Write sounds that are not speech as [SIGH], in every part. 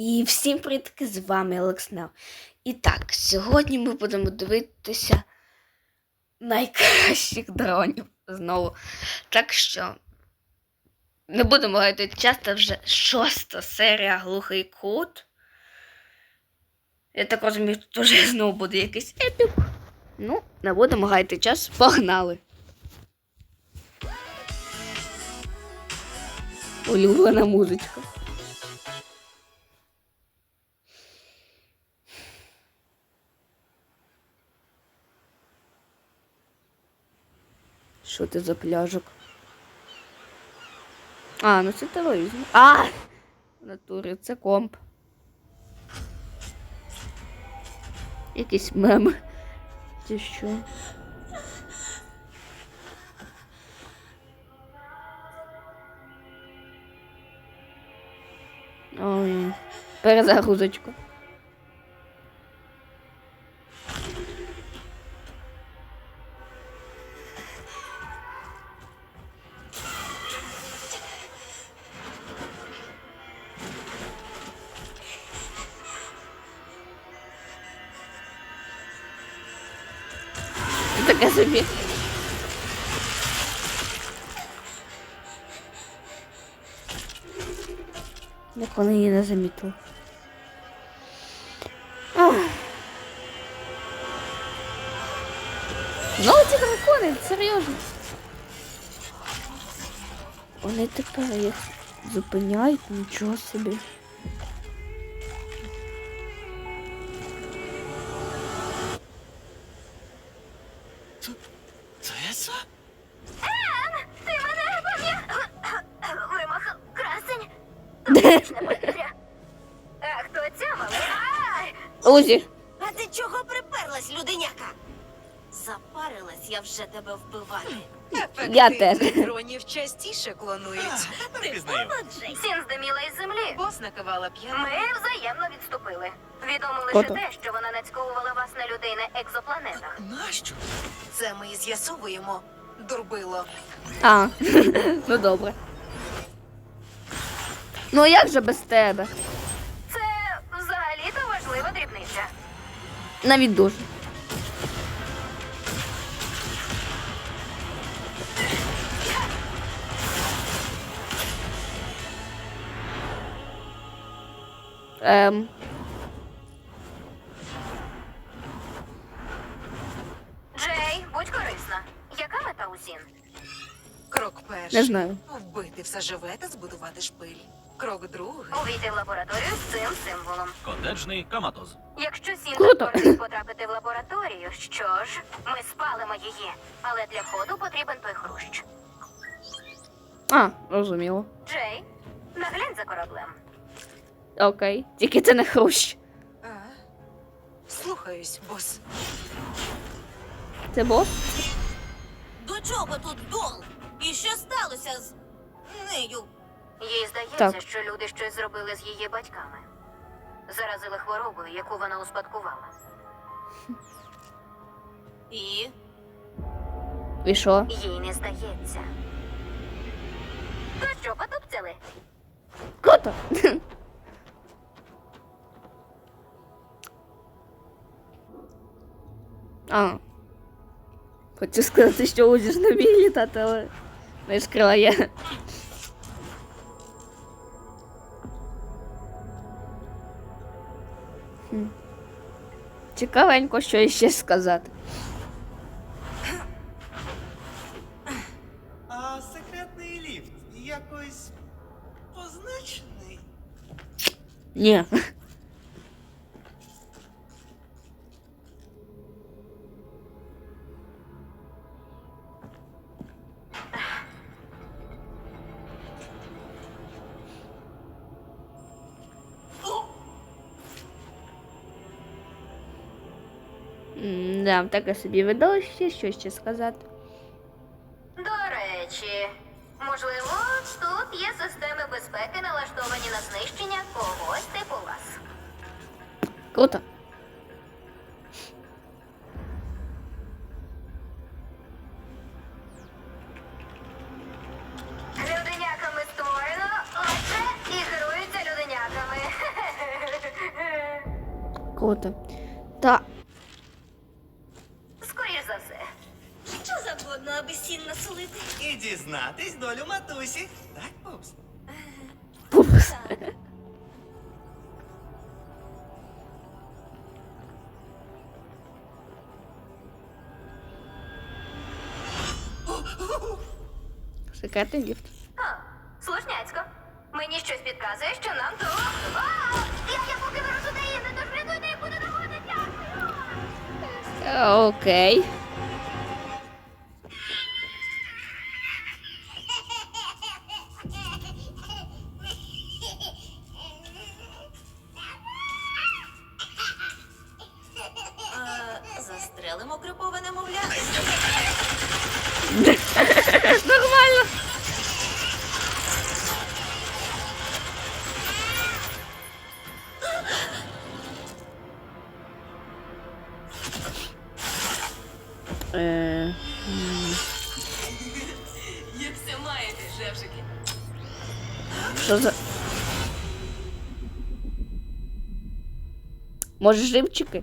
І всім привітки, з вами Олекснел. І так, сьогодні ми будемо дивитися найкращих дронів знову. Так що не будемо гаяти час, це вже шоста серія глухий кут. Я так розумію, тут вже [LAUGHS] знову буде якийсь епік. Ну, не будемо гаяти час, погнали. Улюблена музичка. Що це за пляжик? А, ну це телевізор. А! Натурі це комп. Якийсь мем. Чи що? Ой, перезагрузочка. Як вони її не замітили. Ну, ці дракони, серйозно. Вони тепер їх зупиняють, нічого собі. Мала? А ти чого приперлась, людиняка? Запарилась я вже тебе вбивати. Я теж. дронів частіше клонують. Не. Сін здиміла із землі. Бос накивала п'яна. Ми взаємно відступили. Відомо лише Кото. те, що вона нацьковувала вас на людей на екзопланетах. Нащо? Це ми і з'ясовуємо. Дурбило. А, [LAUGHS] ну добре. Ну як же без тебе? Навіть дуже. Ем, Джей, будь корисна. Яка мета у Сін? Крок перший. не знаю. Вбити все живе та збудувати шпиль. Крок другий. Увійти в лабораторію з цим символом. Котеджний каматоз. Якщо Сін Круто. захоче потрапити в лабораторію, що ж, ми спалимо її. Але для входу потрібен той хрущ. А, розуміло. Джей, наглянь за кораблем. Окей. Тільки це не хрущ. А? Слухаюсь, бос. Це бос? До чого тут дол? І що сталося з нею? Їй здається, Так. що люди щось зробили з її батьками. Заразили хворобою, яку вона успадкувала. І І що? Їй не здається. То що, потупцяли? Круто. [LAUGHS] А. Хочу сказати, що Узі ж не вміє літати, але не скрила я. Цікавенько, що ще сказати. А секретний ліфт якось позначений. Ні. М, таке собі видовище, що ще сказати. До речі, можливо, тут є системи безпеки, налаштовані на знищення когось типу вас. Круто. Люденяками створено, отже, і керуються люденяками. [LAUGHS] Круто. Та, матусі. Так, Пупс? пупс. Секретний ліфт. А, слушняцько. Мені щось підказує, що нам то. А! Я, я поки ви розумієте, тож рятуйте, як буде доходити. Е, Окей. А, Може, живчики?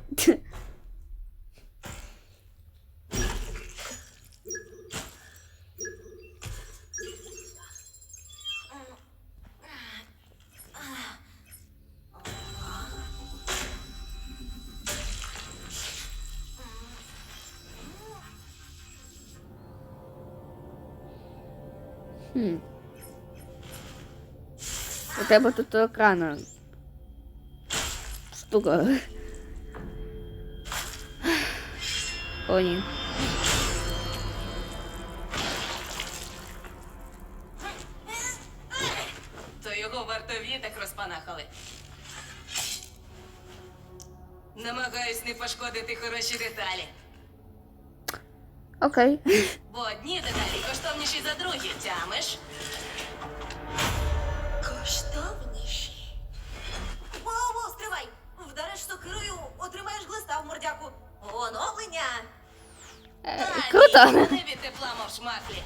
Хм. У тебе тут екрана. Штука. О, ні. То його вартові так розпанахали. Намагаюсь не пошкодити хороші деталі. Окей. Бо одні деталі коштовніші за другі, тямиш? Глиста в мордяку. Оновлення! Е, Круто. Не від тепла, мов шмаклі.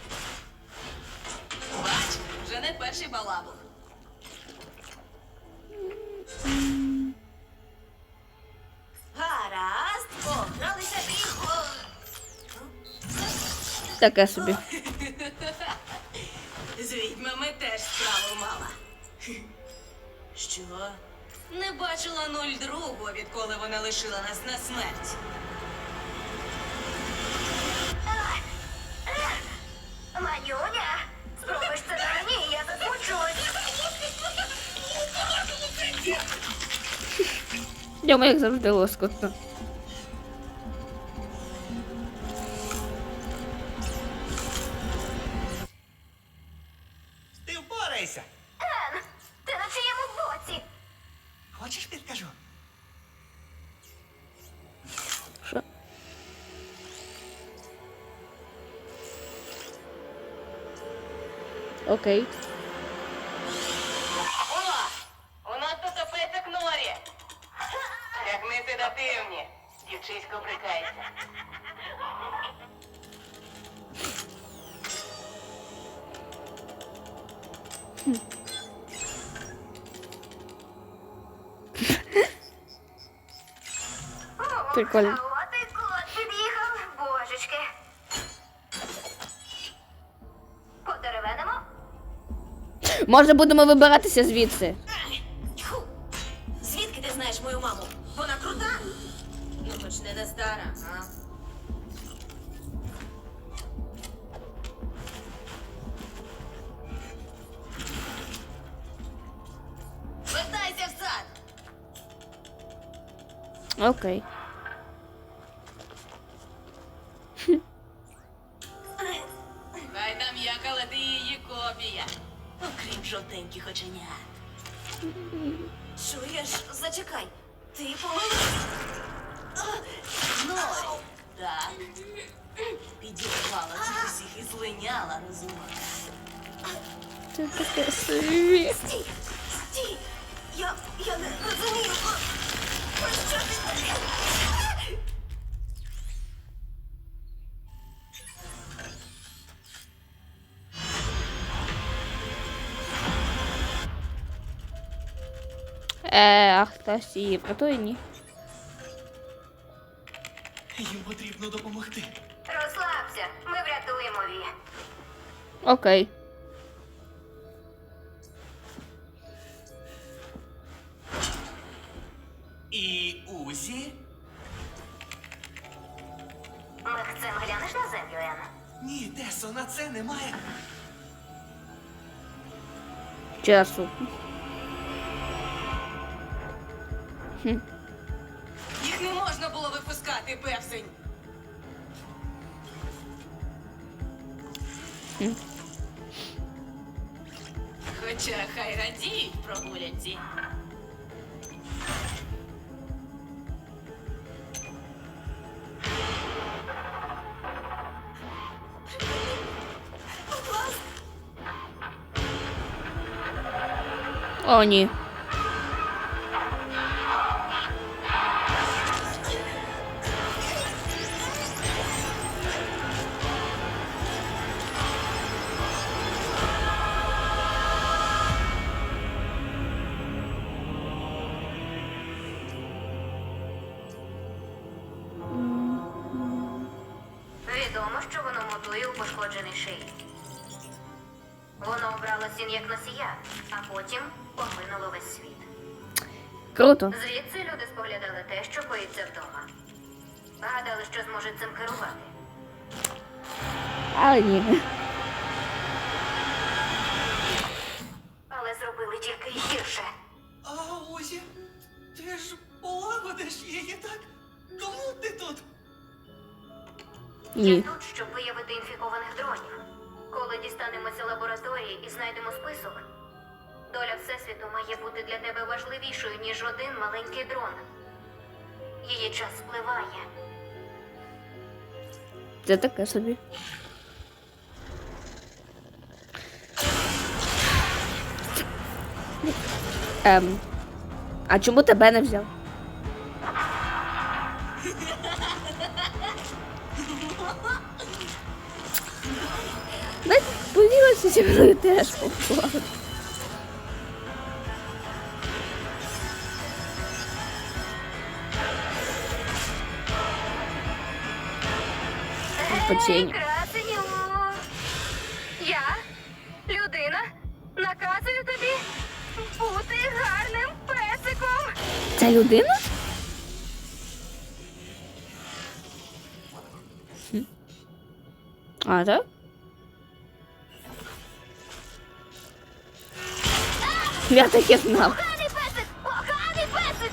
Бач, вже не перший балабух. Гаразд, погралися і... Таке собі. З відьмами теж справу мала. Що? Не бачила нуль другу, відколи вона лишила нас на смерть. Манюня, спробуй це на мені, я засмучусь. Йому як завжди лоскотно. Окей. О! У нас тут опецьок норі. Як ми седативні. Дівчисько брикається. Прикольно. Може будемо вибиратися звідси. Звідки ти знаєш мою маму? Вона крута? Ну, хоч не не стара, а? Вертайся в сад! Окей. Е, а хтось її врятує, ні? Їм потрібно допомогти. Розслабся, ми врятуємо Ві. Окей. І Узі? Мехцем глянеш на землю, Ен? Ні, Тесо, на це немає. Часу. Їх не можна було випускати, певсень. Хоча хай радіють прогулянці. О, ні. У пошкоджений шиї. Воно обрало сін як носія, а потім поглинуло весь світ. Круто. Звідси люди споглядали те, що коїться вдома. Гадали, що зможуть цим керувати. Але ні. Але зробили тільки гірше. А Узі, ти ж полагодиш її, так? Тому ти тут? Я тут, щоб виявити інфікованих дронів. Коли дістанемося лабораторії і знайдемо список, доля Всесвіту має бути для тебе важливішою, ніж один маленький дрон. Її час спливає. Це таке собі. Ем. А чому тебе не взяв? Поділися зі мною теж красеню! Я, людина, наказую тобі бути гарним песиком. Це людина? А, так? Я таке знав. Поганий песик! Поганий песик!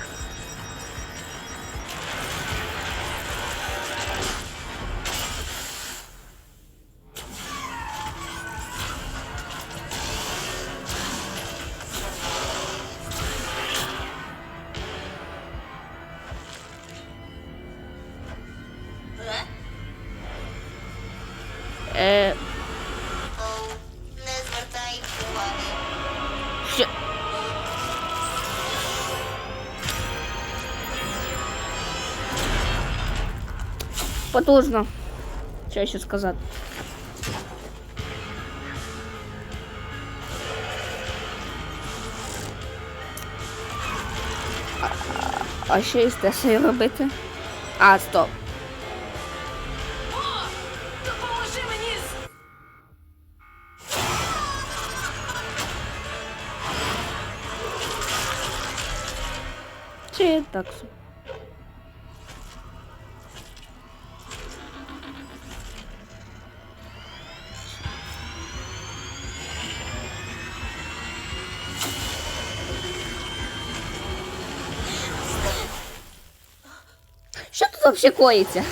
Е, Потужно. Що ще сказати? А, а що із Тесою робити? А, стоп. О! Допоможи мені з. Чи так собі? Взагалі коїться?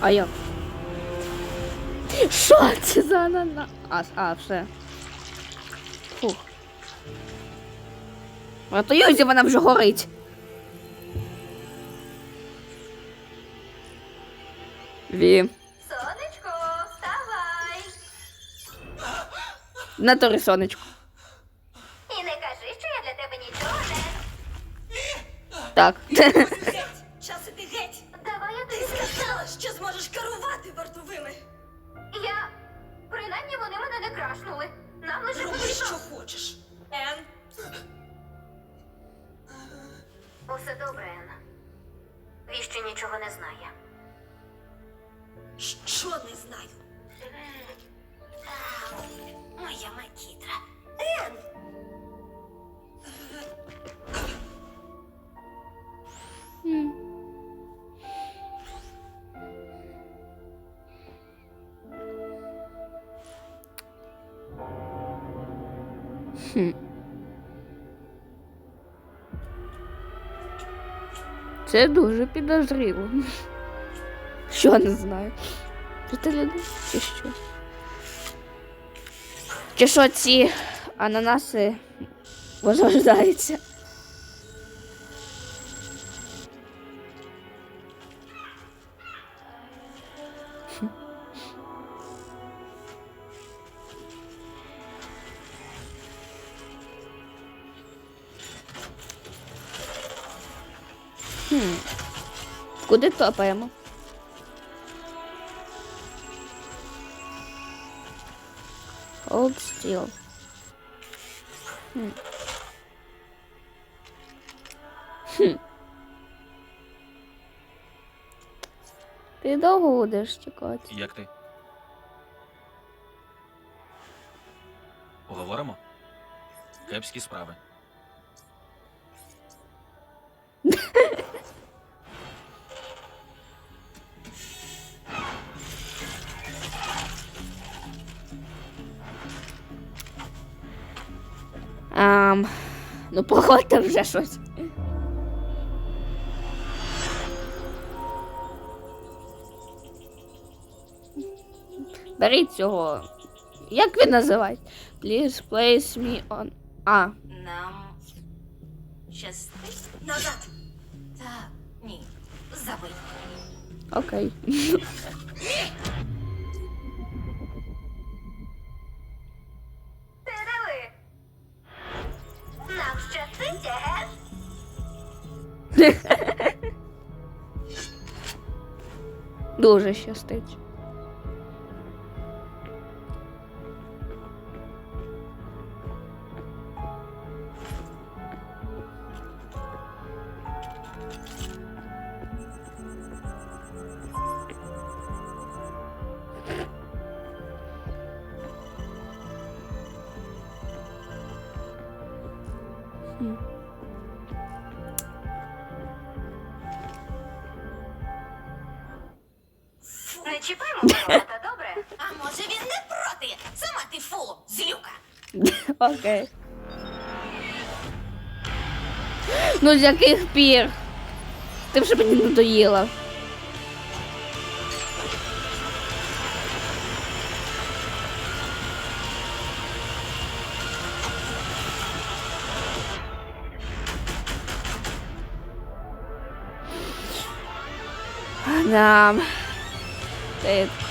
А як? Що це за анана? А, а, все. Фух. А то Юзі вона вже горить. Ві. Сонечко, вставай! На торі сонечко. І не кажи, що я для тебе нічого не. Так. [LAUGHS] Усе добре, Ен. Віщо нічого не знає. що не знаю. Моя макітра. Це дуже підозріло. [LAUGHS] Що не знаю. Це чи що? Чи що ці ананаси возрождаються? Топаємо? Hold still. Ти довго будеш чекати? Як ти? Поговоримо? Кепські справи. Ам, ну, походьте вже щось. Беріть цього. Як він називається? Please place me on. А, Нам щастить назад. Так, ні. Забий. окей. Дуже щастить. Не чіпаємо ворота, добре? А може він не проти? Сама ти фу, злюка. [LAUGHS] Окей. Ну з яких пір? Ти вже мені надоїла. Да. Ти...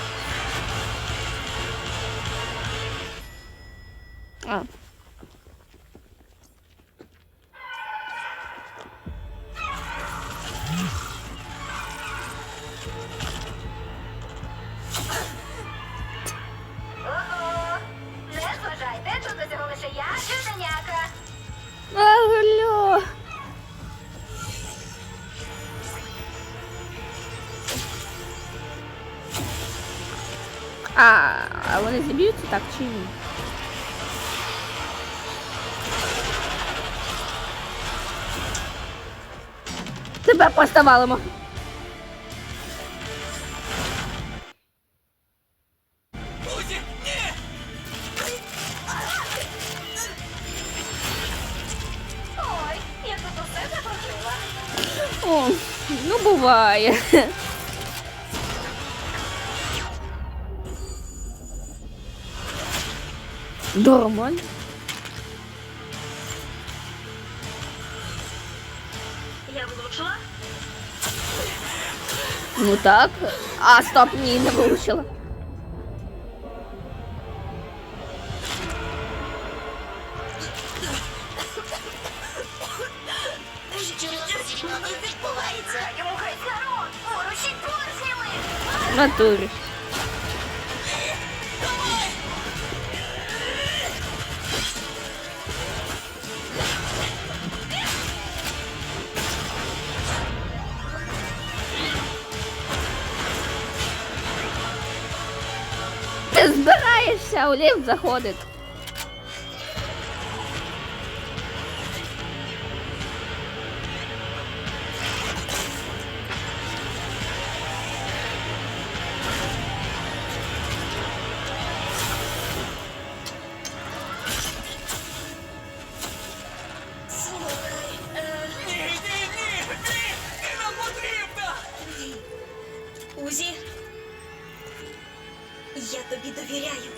так чи ні? Тебе поставалимо. О, ну буває. Нормально. Я выучила. Ну так. А, стоп, не, не выучила. Натуре. У ліфт потрібна! Узі. Я тобі довіряю.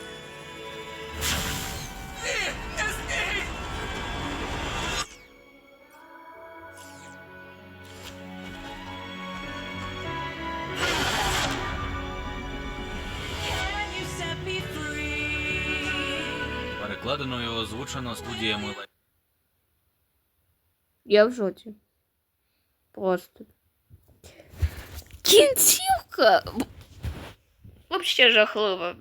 Перекладено і озвучено студіями Я в жоті. Просто. Кінцівка. Вообще жахлива.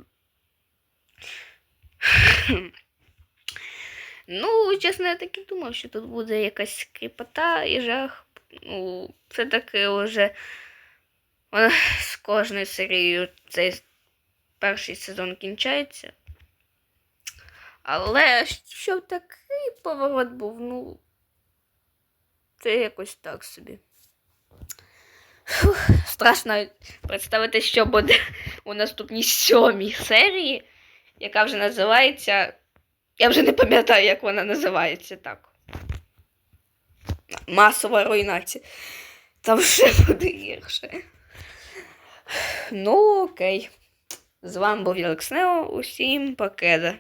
Ну, чесно, я так і думав, що тут буде якась кріпота і жах. Ну, це таки вже вона з кожною серією цей перший сезон кінчається. Але щоб такий поворот був, ну. Це якось так собі. Фух, страшно представити, що буде у наступній сьомій серії, яка вже називається. Я вже не пам'ятаю, як вона називається так. Масова руйнація. Там ще буде гірше. Ну, окей. З вами був Єлекснео. Усім покеда.